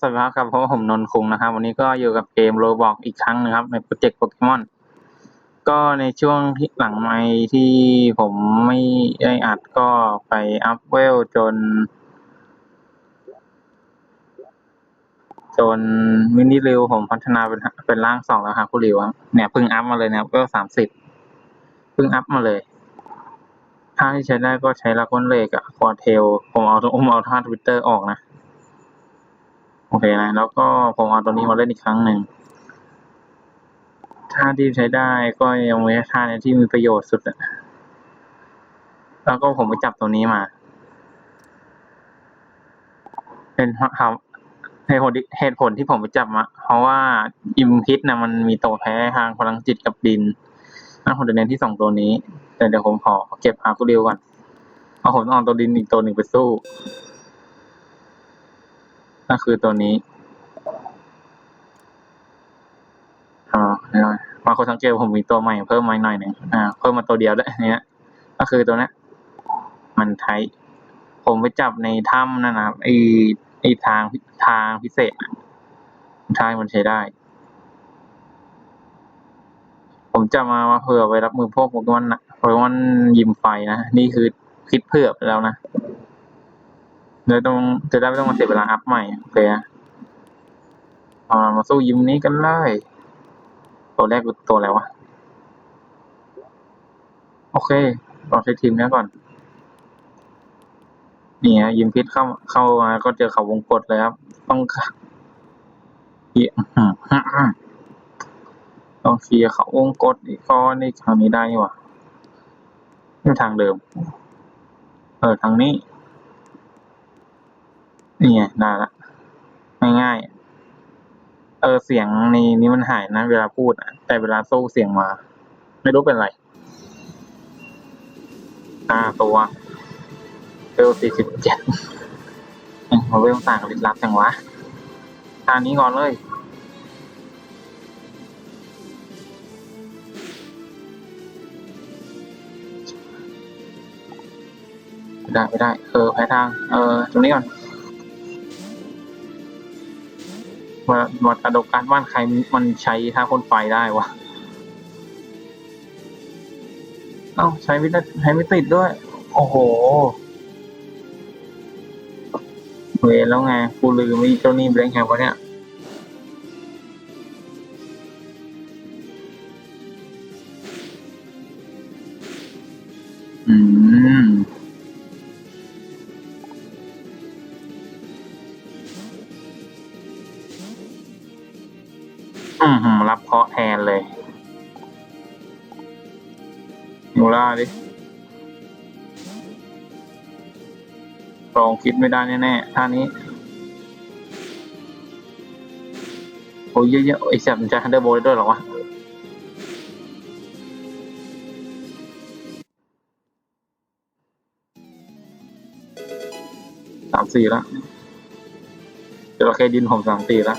สวัสดีครับเพราะผมนนท์คุงนะครับ วันนี้ก็อยู่กับเกมโรบอกอีกครั้งหนึงครับ ในโปรเจกต์โปเกมอนก็ในช่วงที่หลังไมค์ที่ผมไม่ได้อัดก็ไปอัพเวลจน จนมินิริวผมพัฒนาเป็นเป็นร่างสองแล้วครับคุณริวเนี่ยเพิ่งอัพมาเลยนะครับก็สามสิบเพิ่งอัพมาเลยท่าที่ใช้ได้ก็ใช้ลากอนเลกอะคอเทลผมเอาผมเอาท่าทวิตเตอร์ออกนะ โอเคนะ แล้วก็ผมเอาตัวนี้มาเล่นอีกครั้งหนึ่งท่าที่ใช้ได้ก็ยังไม่ใช่ท่าในที่มีประโยชน์สุดอะแล้วก็ผมไปจับตัวนี้มา เป็นเพราะเหตุผลที่เหตุผลที่ผมไปจับมาเพราะว่าอิมพิษนะมันมีตัวแพ้ทางพลังจิตกับดินนั่นผมจะเน้นที่สองตัวนี้ แต่เดี๋ยวผมขอเก็บอาร์คูเดียวก่อนเอาผมต้องเอาตัวดินอีกตัวหนึ่งไปสู้ ก็คือตัวนี้อ่าเดี๋ยมาคนสังเกตผมมีตัวใหม่เพิ่มมาหน่อยหนึ่งอ่าเพิ่มมาตัวเดียวด้วเนี้ย ก็คือตัวนี้มันไทยผมไปจับในถ้ำนั่นนะครับไอไอทางทางพิเศษน่ะทางมันใช้ได้ ผมจะมามาเผื่อไว้รับมือพวกโปเกมอนนะโปเกมอนยิมไฟนะ นี่คือคิดเผื่อไปแล้วนะ เลยต้องจะได้ไม่ต้องมาเสียเวลาอัพใหม่โอเคเอามาสู้ยิมนี้กันเลยตัวแรกคือตัวอะไรวะ โอเคเราใช้ทีมนี้ก่อน นี่ฮะยิมพิษเข้าเข้ามาก็เจอเขาวงกดเลยครับ ต้องเียต้องเคลียร์เขาวงกดอีกก้อนนี่ทางนี้ได้นี่ว่านี่ทางเดิม เออทางนี้ นี่ไงได้ละง่ายๆเออเสียงในนี้มันหายนะ เวลาพูดอะแต่เวลาสู้เสียงมา ไม่รู้เป็นไรห้าตัวเวลสี่สิบเจ็ดมาเวลต่างกับลิลับจังวะทางนี้ก่อนเลยไม่ได้ไม่ได้ เออแพ้ทาง เออ ตรงนี้ก่อน มาวัดกระดกการบ้านใครมันใช้ท่าพ่นไฟได้วะ เอ้าใช้ไม่ได้ใช้ไม่ติดด้วย โอ้โห เวรแล้วไง กูลืมไอ้เจ้านี่แบงค์แฮมวะเนี่ย คิดไม่ได้แน่ๆท่านี้ โอ้ยเยอะๆไอ้แซมจะฮันเดอร์โบได้ด้วยหรอวะสามสี่แล้วจระเข้ดินผมสามสี่ล้ว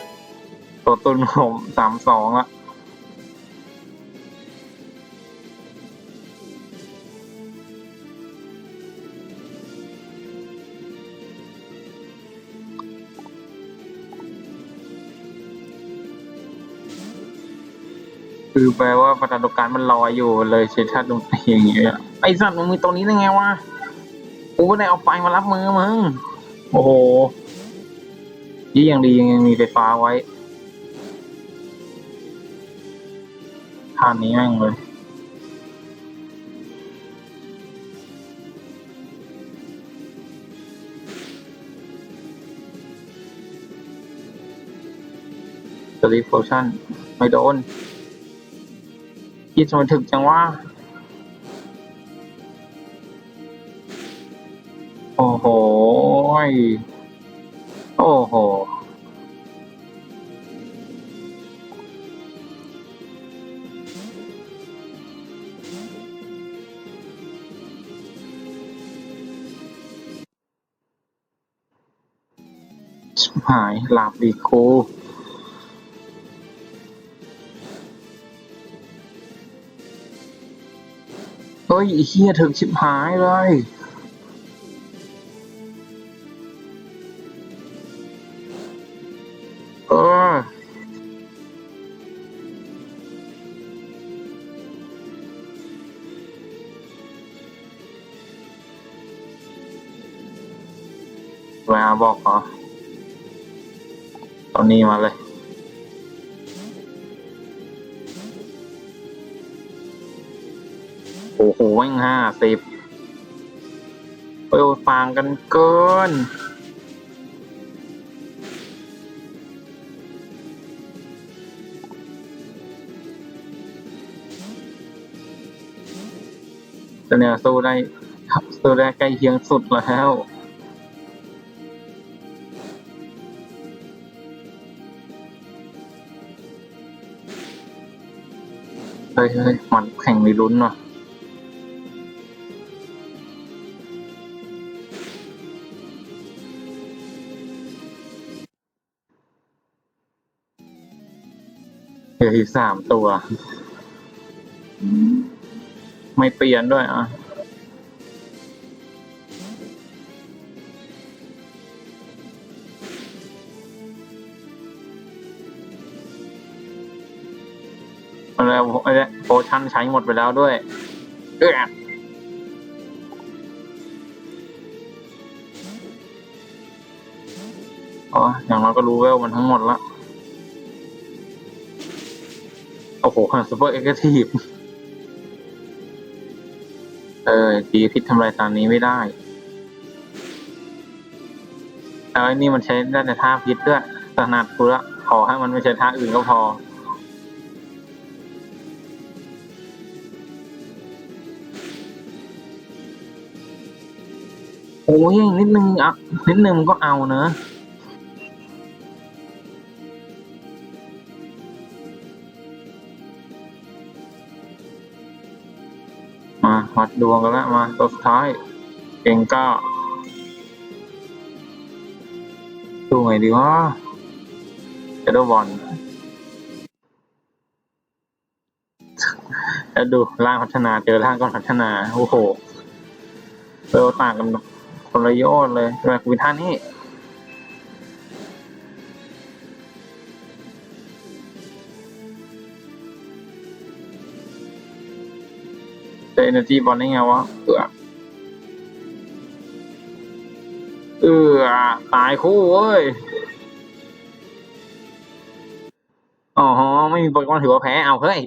ตัวตุนผมสามสองละ คือแปลว่าประธานการมันลอยอยู่เลยใช้ท่าดนตรีอย่างเงี้ยไอสัตว์มึงมีตรงนี้ได้ไงวะกูไม่ได้เอาไฟมารับมือมึงโอ้โหยี่ยังดียังมีไฟฟ้าไว้ทานี้แม่งเลยสลีปโพชั่นไม่โดน ยี่ทำไมถึกจังวะโอ้โห โอ้โห หายหลาบดีกู เอ้ยเฮียถึงชิบหายเลยเออมาบอกเหรอตอนนี้มาเลย ห้าสิบเอ้ยฟางกันเกินแต่เนี่ยสู้ได้สู้ได้ใกล้เคียงสุดแล้วเฮ้ยเฮ้ยมันแข่งมีลุ้นว่ะ ออีกสามตัว ไม่เปลี่ยนด้วยอะอะไรอะไรโปรชั่นใช้หมดไปแล้วด้วย เอออ๋ออย่างเราก็รู้เวลมันทั้งหมดละ หซูเปอร์เอ็กซ์ทีฟเออดีพิษทำลายตามนี้ไม่ได้แล้วไอ้นี่มันใช้ได้แต่ท่าพิษด้วยขนาดกูละขอให้มันไม่ใช่ท่าอื่นก็พอโอ้ยนิดนึงอะนิดนึงมันก็เอาเนอะ วัดดวงกันแล้วมาตัวสุดท้ายเองก็ดูไงดีวะเจดบอลแล้วดูร่างพัฒนาเจอร่างก่อนพัฒนา โอ้โหเร็วต่างกันคนละยชน์เลยแบบวิธานี้ energy บอลได้ไงวะเออเออตายคู่เว้ยอ๋อไม่มีโปเกมอนถือว่าแพ้เอาเฮ้ย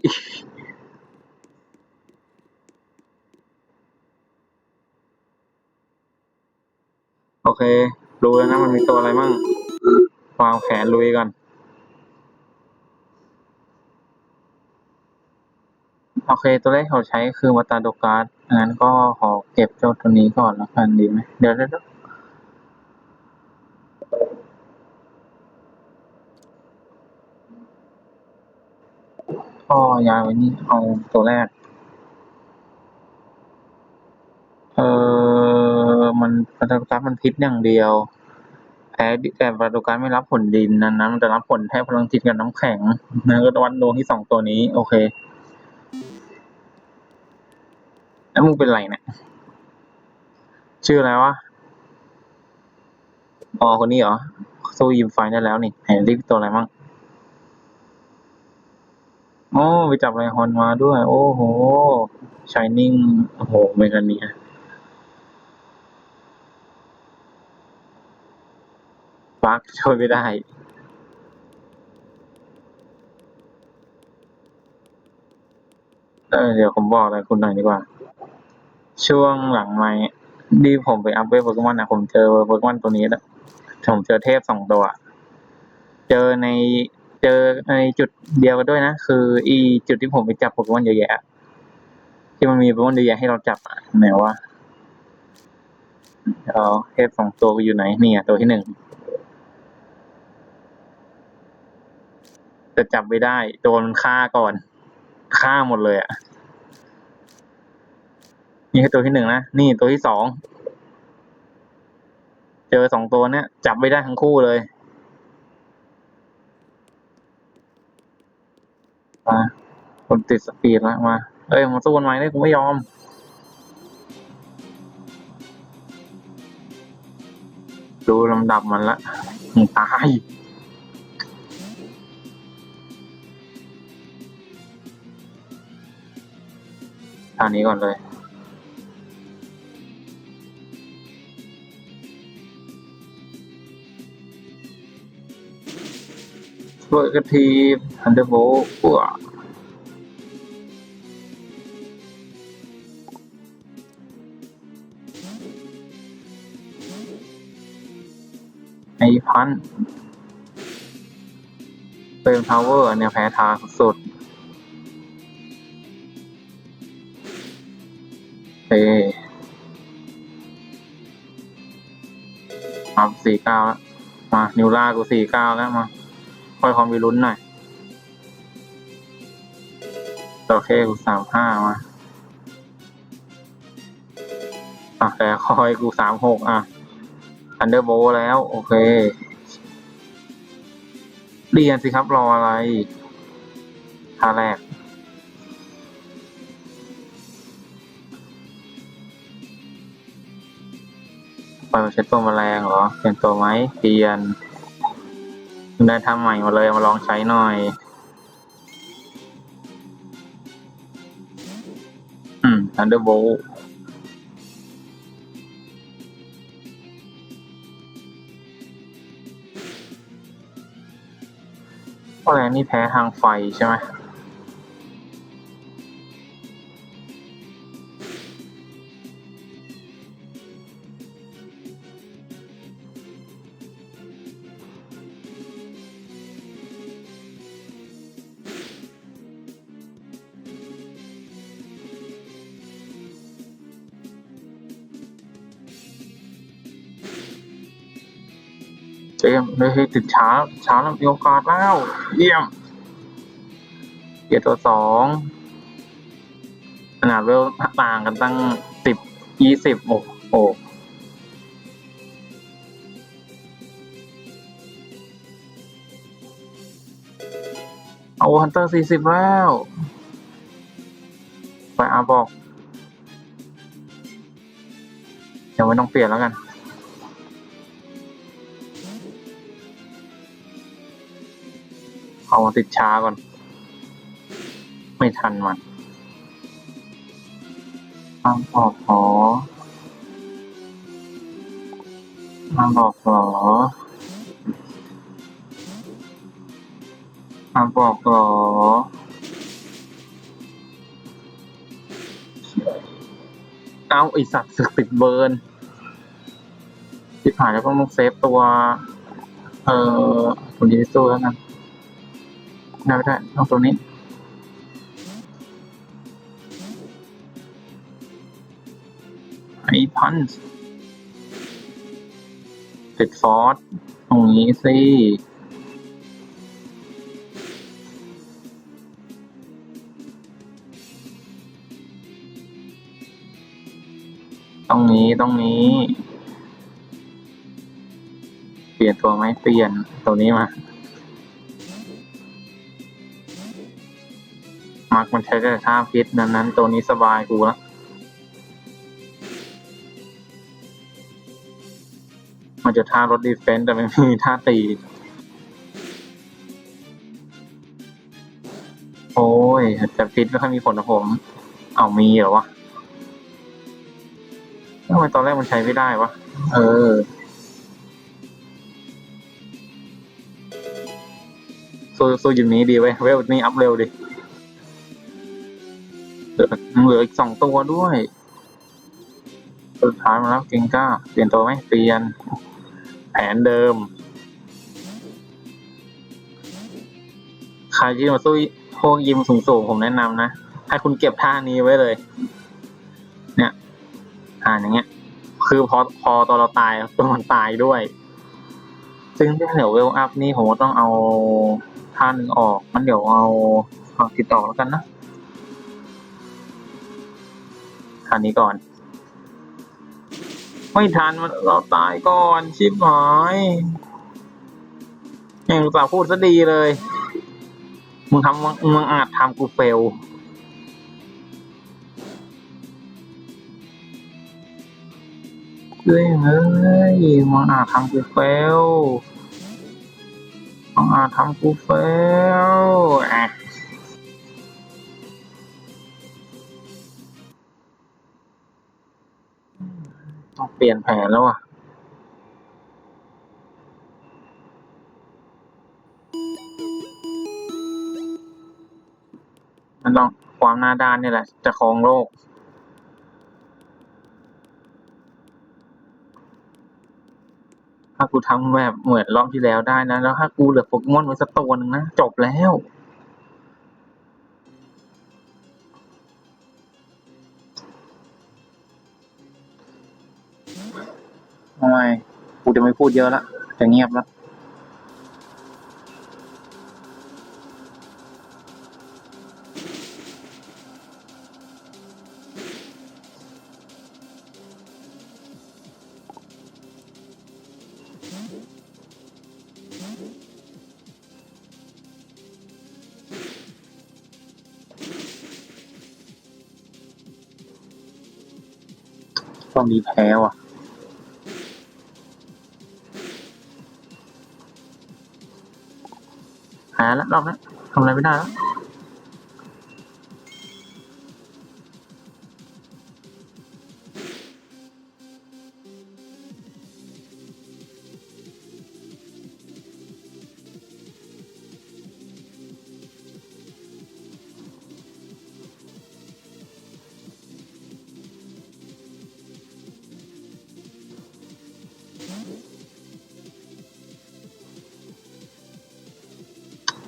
โอเครู้แล้วนะมันมีตัวอะไรมั่งวางแผนลุยกัน โอเค ตัวแรกเขาใช้คือมาตาโดการ์ดงั้นก็ขอเก็บเจ้าตัวนี้ก่อนแล้วกันดีไหมเดี๋ยวเดี๋ยวเดี๋ยวก็ย้ายไว้นี่เอาตัวแรก เออมันมาตาโดการ์ดมันพิษอย่างเดียวแพ้ดิแต่มาตาโดการ์ดไม่รับผลดินนั้นนะมันจะรับผลแค่พลังจิตกับน้ำแข็งนะก็วัดดวงที่สองตัวนี้ โอเค แล้วมึงเป็นไรเนี่ยชื่ออะไรวะอ๋อคนนี้เหรอสู้ยิมไฟได้แล้วนี่ไหนรีบตัวอะไรมั่งโอ้ไปจับไรฮอนมาด้วย โอ้โหชายนิ่งโอ้โหเมกาเนียฟักช่วยไม่ได้เดี๋ยวผมบอกอะไรคุณหน่อยดีกว่า ช่วงหลังไม่ดีผมไปอัพเวฟโปเกมอนนะผมเจอโปเกมอนตัวนี้แล้วผมเจอเทพสองตัว เจอในเจอในจุดเดียวกันด้วยนะ คือ อีจุดที่ผมไปจับโปเกมอนเยอะแยะ ที่มันมีโปเกมอนเยอะแยะให้เราจับอะไหนวะเอาเทพสองตัวอยู่ไหนนี่อะตัวที่หนึ่งแต่จับไม่ได้โดนฆ่าก่อนฆ่าหมดเลยอะ นี่คือตัวที่หนึ่งนะ นี่ตัวที่สอง เจอสองตัวเนี้ย จับไม่ได้ทั้งคู่เลยมาคนติดสปีดแล้วมา เอ้ยมาสู้กันไหมเนี่ยกูไม่ยอม ดูลำดับมันละมึงตายทางนี้ก่อนเลย เวอร์กทีฮันเดอร์โบปัวไอพันเป็นพาวเวอร์เนี่ยแพ้ทางสุดเอมาสี่เก้าแล้ว มา นิวล่ากูสี่เก้าแล้วมา ค่อยความมีลุ้นหน่อยโอเคกูสามห้ามาอะแต่คอยกูสามหกอะอันเดอร์โบแล้ว โอเคเรียนสิครับรออะไรท่าแรกไปมาเช็ดตัวแมลงเหรอ เปลี่ยนตัวไหมเปลี่ยน ได้ทำใหม่มาเลยมาลองใช้หน่อย อืม Thunderbolt อะไรนี่แพ้ทางไฟใช่ไหม เจมส์เลยให้ติดช้า ช้าแล้วมีโอกาสแล้ว เยี่ยมเกียร์ตัวสองขนาดเวลต่างกันตั้งสิบยี่สิบโอ้โหเอาฮันเตอร์สี่สิบแล้วไปอาบอกยังไม่ต้องเปลี่ยนแล้วกัน เอามาติดช้าก่อน ไม่ทันมันอ้ามบอกหออ้ามบอกหออ้ามบอกหอเอาไอสัตว์สึกติดเบิร์นที่ผ่านแล้วก็ต้องเซฟตัว เอ่อคนดีที่สู้แล้วกัน ได้ไม่ได้ต้องตัวนี้ไอ้พันส์ติดฟอสตรงนี้สิตรงนี้ตรงนี้ เปลี่ยนตัวไหมเปลี่ยนตัวนี้มา มาร์กมันใช้แต่ท่าพิษนั้นนั้นตัวนี้สบายกูละมันจะท่ารถดีเฟนต์แต่ไม่มีท่าตี โอ้ยแต่พิษไม่ค่อยมีผลนะผม เอามีเหรอวะทำไมตอนแรกมันใช้ไม่ได้วะ เออสู้สู้ยิมนี้ดีไว้ยเวลนี้อัพเร็วดิ เหลือเหลืออีกสองตัวด้วยสุดท้ายมาแล้วเก่งก้า เปลี่ยนตัวไหมเปลี่ยน แผนเดิมใครที่มาสู้พวกยิมสูงๆผมแนะนำนะ ให้คุณเก็บท่านี้ไว้เลย เนี่ยอ่านอย่างเงี้ย คือพอพอตอนเราตายตัวมันตายด้วย ซึ่งเดี๋ยวเวลอัพนี่ผมก็ต้องเอาท่าหนึ่งออก มันเดี๋ยวเอาเอาติดต่อแล้วกันนะ คันนี้ก่อน ไม่ทันมันเราตายก่อนชิบหายยังอุตส่าพูดซะดีเลย มึงทำมึงมึงอาจทำกูเฟลเฮ้ยเฮ้ยมึงอาจทำกูเฟลมึงอาจทำกูเฟลอะ ปลี่ยนแผนแล้วอะ มันต้องความหน้าด้านนี่แหละ จะครองโลก ถ้ากูทำแบบเหมือนรอบที่แล้วได้นะ แล้วถ้ากูเหลือโปเกมอนไว้สักตัวหนึ่งนะ จบแล้ว จะไม่พูดเยอะละจะเงียบละต้องมีแพ้ว่ะ แล้วรอบนี้ทำอะไรไม่ได้แล้ว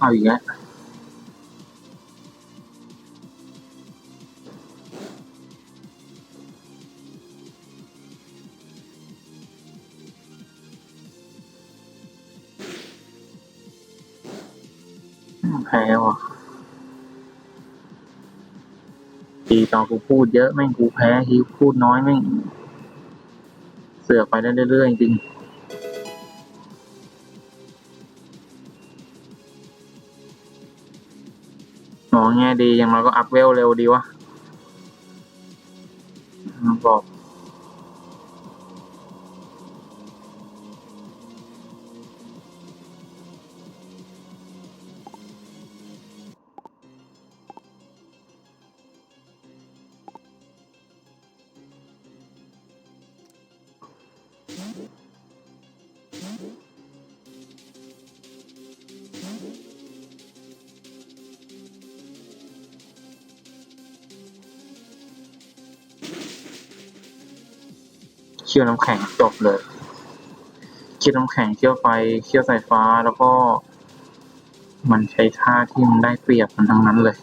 เอาอีกแล้วแพ้ว่ะทีตอนกูพูดเยอะแม่งกูแพ้ทีพูดน้อยแม่ง เสือกไปได้เรื่อยๆจริง ดีอย่างน้อยก็อัพเวลเร็วดีวะอืมบอก คี่ยวน้ำแข็งจบเลยเคี่ยวน้ำแข็งเคี่ยวไฟเคี่ยวสายฟ้าแล้วก็ มันใช้ท่าที่มันได้เปรียบมันทั้งนั้นเลย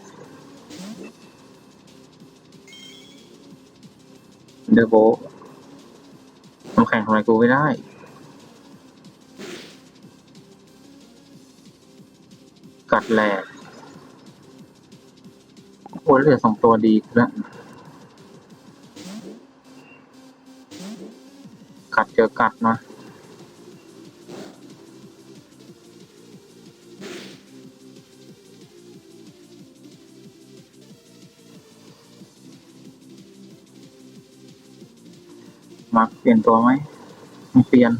เดอโบน้ำแข็งทำอะไรกูไม่ได้กัดแหลกโอ้เหลือสองตัวดีแล้ว เจอกัดมามักเปลี่ยนตัวไหมไม่เปลี่ยน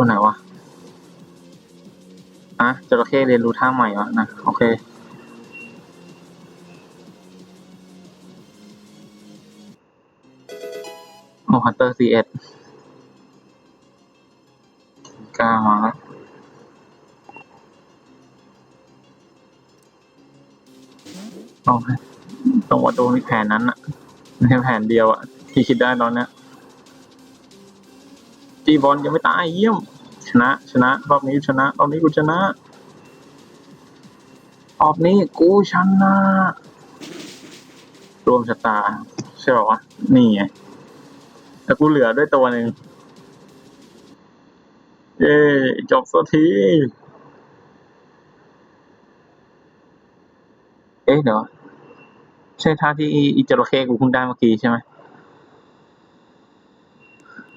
ตัวไหนวะอะจระเข้เรียนรู้ท่าใหม่วะนะ โอเค โอ้ฮันเตอร์ซีเอ็ดกล้ามาแล้วโอเคตรงว่าโดูมีแผนนั้นอะม่ใช่แผนเดียวอะที่คิดได้ตอนเนี้ยตีบอลยังไม่ตายเยี่ยม ชนะ ชนะ รอบนี้ชนะ รอบนี้กูชนะ รอบนี้กูชนะรวมชะตา ใช่ป่าวะ นี่ไงแต่กูเหลือด้วยตัวหนึ่งเย้จบสักทีเอ๊ะเดี๋ยวใช่ท่าที่อีจระเข้กูเพิ่งได้เมื่อกี้ใช่ไหม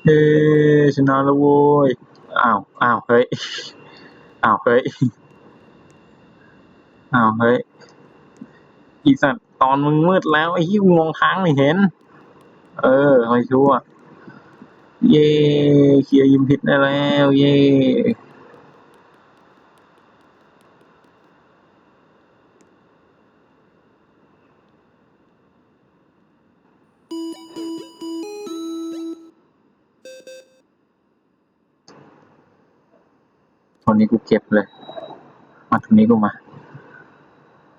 เฮ้ชนะแล้วโว้ย อ้าว อ้าว เฮ้ย อ้าว เฮ้ย อ้าว เฮ้ย อีสัตว์ตอนมึงมืดแล้ว ไอ้ที่มองทางไม่เห็น เออคอยชั่ว เย่เคลียร์ยิมผิดได้แล้ว เย่ ตอนนี้กูเก็บเลยมาตรงนี้กูมา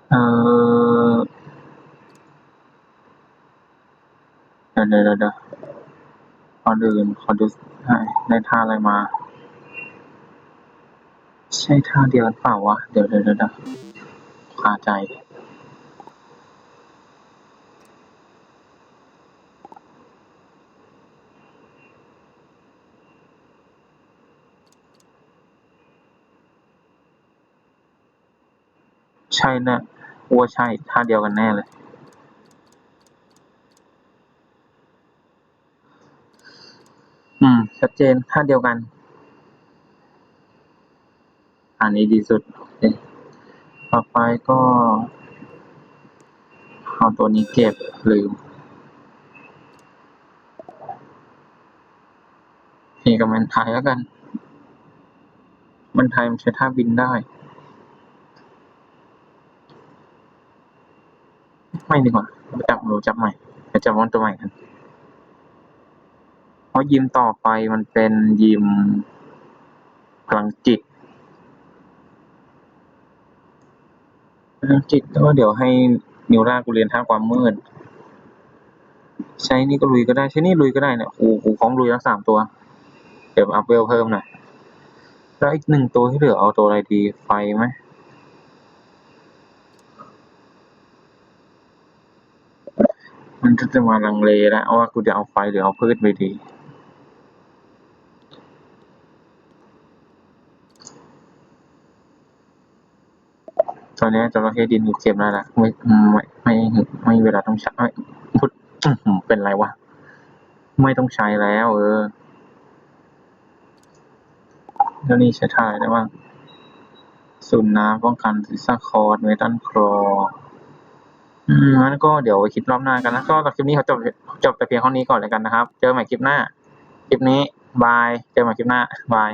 เออเดี๋ยวเดี๋ยวเดี๋ยวเดี๋ยวขอดูขอดูให้ได้ท่าอะไรมา ใช่ท่าเดียวกันเปล่าวะ เดี๋ยวเดี๋ยวเดี๋ยวเดี๋ยวคาใจ ช่นะว่าใช่ท่าเดียวกันแน่เลยอืม ชัดเจนท่าเดียวกัน อันนี้ดีสุดโอเคต่อไปก็เอาตัวนี้เก็บลืมนี่กับมันไทยแล้วกัน มันไทยมันใช้ท่าบินได้ ไม่ดีกว่าจับหนูจับใหม่ไปจับมอนตัวใหม่กันเพราะยิมต่อไปมันเป็นยิมพลังจิตพลังจิตก็เดี๋ยวให้นิวรากูเรียนท่าความมืด ใช้นี่ก็ลุยก็ได้ ใช้นี่ลุยก็ได้เนี่ยกูกูพร้อมลุยทั้งสามตัว เดี๋ยวอัพเวลเพิ่มหน่อยแล้วอีกหนึ่งตัวที่เหลือเอาตัวอะไรดีไฟไหม มันจะมาลังเลแล้วว่ากูจะเอาไฟหรือเอาพืชไปดี ตอนนี้จระเข้ดินกูเก็บได้ละไม่ไม่ไม่ไม่ไม่เวลาต้องใช้พุดอื้อหือเป็นไรวะ ไม่ต้องใช้แล้ว เออ แล้วนี่ใช้ทาอะได้บ้างสูนน้ำป้องกันซิซ่าคอร์ดเมตันครอ อืมงั้นก็เดี๋ยวไว้คลิปรอบหน้ากันนะก็คลิปนี้เขาจบจบแต่เพียงเท่านี้ก่อนเลยกันนะครับ เจอใหม่คลิปหน้า คลิปนี้บาย เจอใหม่คลิปหน้าบาย